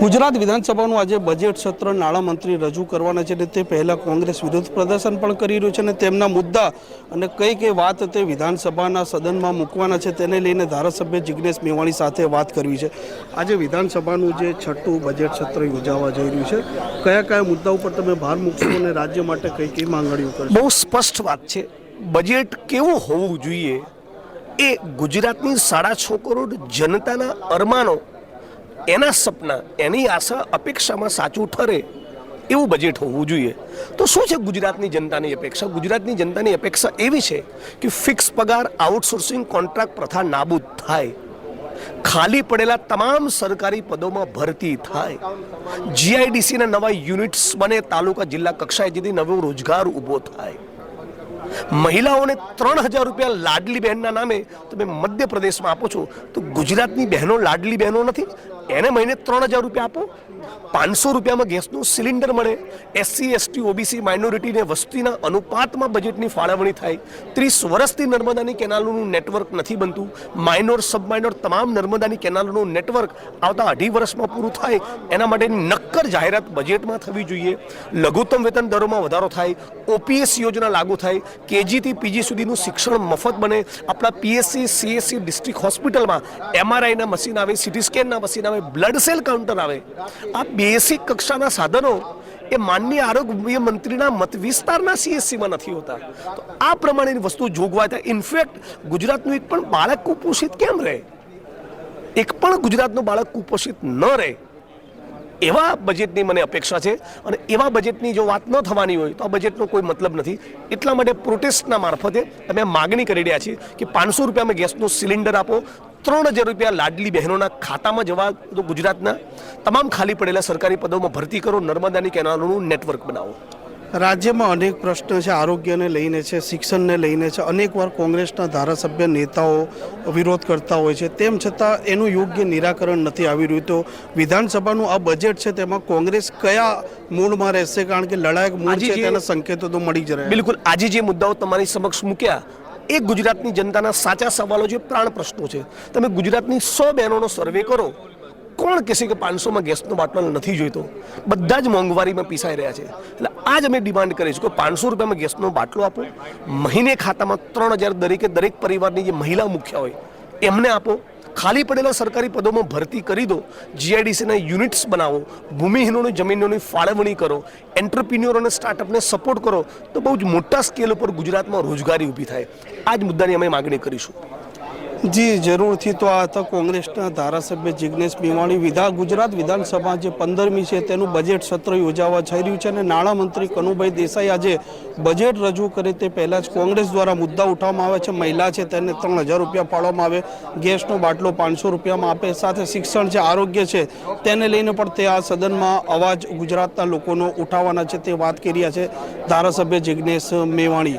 ગુજરાત વિધાનસભાનું આજે બજેટ સત્ર નાણામંત્રી રજૂ કરવાના છે અને તે પહેલાં કોંગ્રેસ વિરોધ પ્રદર્શન પણ કરી રહ્યું છે અને તેમના મુદ્દા અને કઈ કઈ વાત તે વિધાનસભાના સદનમાં મૂકવાના છે તેને લઈને ધારાસભ્ય જિજ્ઞેશ મેવાણી સાથે વાત કરવી છે. આજે વિધાનસભાનું જે છઠ્ઠું બજેટ સત્ર યોજાવા જઈ રહ્યું છે, કયા કયા મુદ્દા ઉપર તમે ભાર મૂકશો અને રાજ્ય માટે કઈ કઈ માંગણીઓ કરશો? બહુ સ્પષ્ટ વાત છે. બજેટ કેવું હોવું જોઈએ એ ગુજરાતની સાડા છ કરોડ જનતાના અરમાનો એના સપના, એની આશા, અપેક્ષામાં સાચું ઠરે એવું બજેટ હોવું જોઈએ. તો શું છે ગુજરાતની જનતાની અપેક્ષા? ગુજરાતની જનતાની અપેક્ષા એવી છે કે ફિક્સ પગાર આઉટસોર્સિંગ કોન્ટ્રાક્ટ પ્રથા નાબૂદ થાય. ખાલી પડેલા તમામ સરકારી પદોમાં ભરતી થાય. જીઆઈડીસીના નવા યુનિટ્સ બને, તાલુકા જિલ્લા કક્ષાએ જેથી નવો રોજગાર ઊભો થાય. મહિલાઓને ત્રણ હજાર રૂપિયા લાડલી બહેનના નામે તમે મધ્યપ્રદેશમાં આપો છો, તો ગુજરાતની બહેનો લાડલી બહેનો નથી એને મહિને ત્રણ હજાર રૂપિયા આપો પાંચસો રૂપિયામાં ગેસનું સિલિન્ડર મળે. એસસી, એસટી, ઓબીસી માઇનોરિટીને વસ્તીના અનુપાતમાં બજેટની ફાળવણી થાય. ત્રીસ વર્ષથી નર્મદાની કેનાલોનું નેટવર્ક નથી બનતું. માઇનોર સબ માઇનોર તમામ નર્મદાની કેનાલોનું નેટવર્ક આવતા અઢી વર્ષમાં પૂરું થાય. એના માટેની નક્કર જાહેરાત બજેટમાં થવી જોઈએ. લઘુત્તમ વેતન દરોમાં વધારો થાય. ઓપીએસ યોજના લાગુ થાય. કેજીથી પીજી સુધીનું શિક્ષણ મફત બને. આપણા પીએસસી, સીએસસી ડિસ્ટ્રિક્ટ હોસ્પિટલમાં એમઆરઆઈના મશીન આવે, સિટી સ્કેનના મશીન આવે, બ્લડ સેલ કાઉન્ટર આવે. આ બેસિક કક્ષાના સાધનો એ માનનીય આરોગ્ય મંત્રીના મત વિસ્તારના સીએસસીમાં નથી હોતા. તો આ પ્રમાણેની વસ્તુ જોગવાઈ થાય. ઇનફેક્ટ ગુજરાતનું એક પણ બાળક કુપોષિત કેમ રહે? એક પણ ગુજરાતનું બાળક કુપોષિત ન રહે. એવા બજેટની મને અપેક્ષા છે અને એવા બજેટની જો વાત ન થવાની હોય તો આ બજેટનો કોઈ મતલબ નથી. એટલા માટે પ્રોટેસ્ટના મારફતે અમે માગણી કરી રહ્યા છીએ કે પાંચસો રૂપિયામાં ગેસનું સિલિન્ડર આપો ત્રણ હજાર રૂપિયા લાડલી બહેનોના ખાતામાં જવા તો ગુજરાતના. તમામ ખાલી પડેલા સરકારી પદોમાં ભરતી કરો નર્મદાની કેનાલોનું નેટવર્ક બનાવો. રાજ્યમાં અનેક પ્રશ્ન છે આરોગ્યને લઈને છે શિક્ષણને લઈને છે. અનેકવાર કોંગ્રેસના ધારાસભ્ય નેતાઓ વિરોધ કરતા હોય છે. તેમ છતાં એનું યોગ્ય નિરાકરણ નથી આવી રહ્યું. તો વિધાનસભાનું આ બજેટ છે તેમાં કોંગ્રેસ કયા મૂળમાં રહેશે? કારણ કે લડાયક મૂળ છે તેના સંકેતો તો મળી જ રહ્યા બિલકુલ. આજે જે મુદ્દાઓ તમારી સમક્ષ મૂક્યા એ ગુજરાતની જનતાના સાચા સવાલો છે, પ્રાણ પ્રશ્નો છે. તમે ગુજરાતની સો બહેનોનો સર્વે કરો, કોણ કહેશે કે પાંચસોમાં ગેસનો બાટલો નથી જોઈતો? બધા જ મોંઘવારીમાં પીસાઈ રહ્યા છે. એટલે આજ અમે ડિમાન્ડ કરીશું કે પાંચસો રૂપિયામાં ગેસનો બાટલો આપો. મહિને ખાતામાં ત્રણ હજાર દરેકે દરેક પરિવારની જે મહિલા મુખ્ય હોય, એમને આપો. ખાલી પડેલા સરકારી પદોમાં ભરતી કરી દો જીઆઈડીસીના યુનિટ્સ બનાવો, ભૂમિહીનોની જમીનોની ફાળવણી કરો એન્ટરપ્રિન્યોર અને સ્ટાર્ટઅપને સપોર્ટ કરો, તો બહુ જ મોટા સ્કેલ ઉપર ગુજરાતમાં રોજગારી ઊભી થાય. આ જ મુદ્દાની અમે માગણી કરીશું. જી, જરૂરથી તો આ હતા કોંગ્રેસના ધારાસભ્ય જિજ્ઞેશ મેવાણી. વિધા ગુજરાત વિધાનસભા જે પંદરમી છે તેનું બજેટ સત્ર યોજાવા જઈ રહ્યું છે અને નાણામંત્રી કનુભાઈ દેસાઈ આજે બજેટ રજૂ કરે તે પહેલાં જ કોંગ્રેસ દ્વારા મુદ્દા ઉઠાવવામાં આવે છે. મહિલા છે તેને ત્રણ હજાર રૂપિયા ફાળવવામાં આવે. ગેસનો બાટલો પાંચસો રૂપિયામાં આપે. સાથે શિક્ષણ છે, આરોગ્ય છે, તેને લઈને પણ તે આ સદનમાં અવાજ ગુજરાતના લોકોનો ઉઠાવવાના છે તે વાત કરી રહ્યા છે ધારાસભ્ય જિજ્ઞેશ મેવાણી.